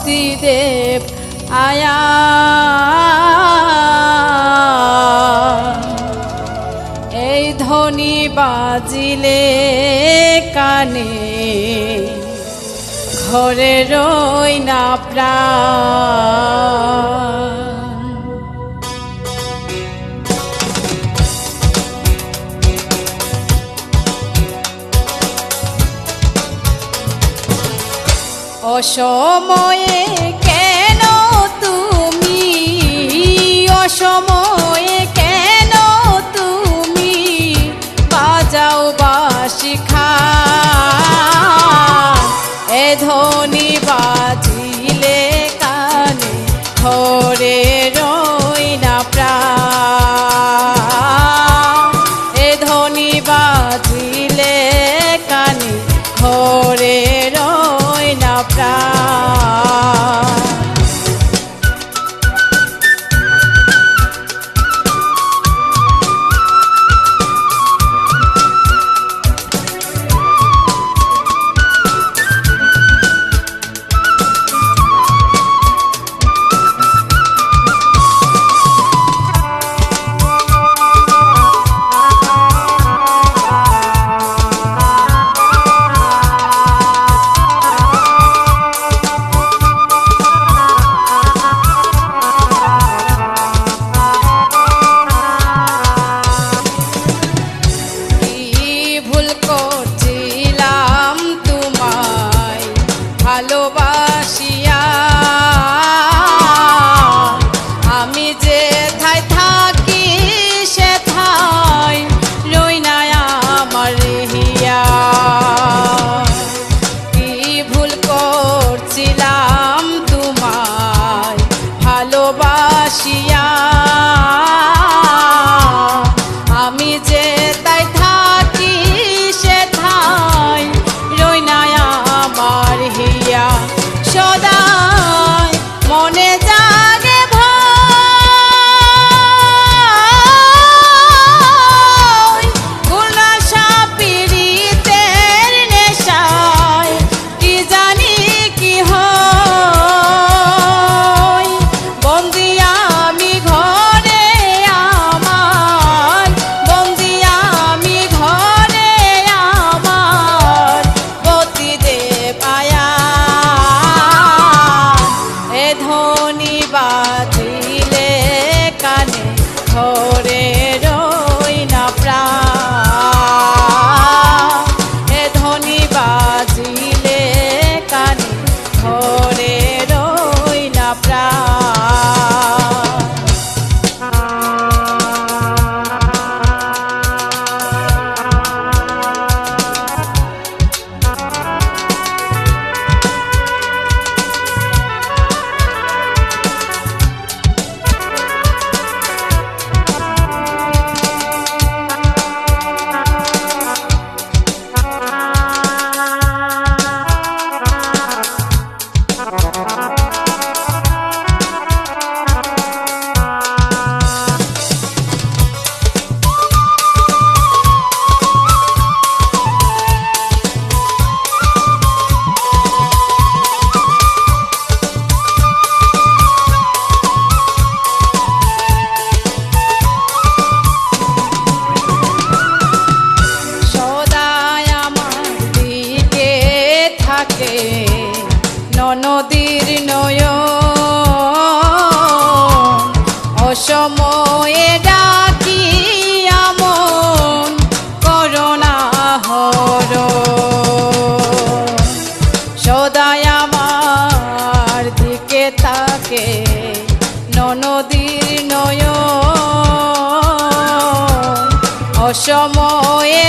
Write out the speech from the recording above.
ভক্তিদেব আয়া। এই ধ্বনি বাজিলে কানে ঘরে রই না প্রা অসময়ে কেন তুমি? অসময় লাগে। ননদীর নয় অসময়ে ডাকি আমন করোনা হর। সদায় আমার দিকে তাকে ননদীর নয় অসময়ে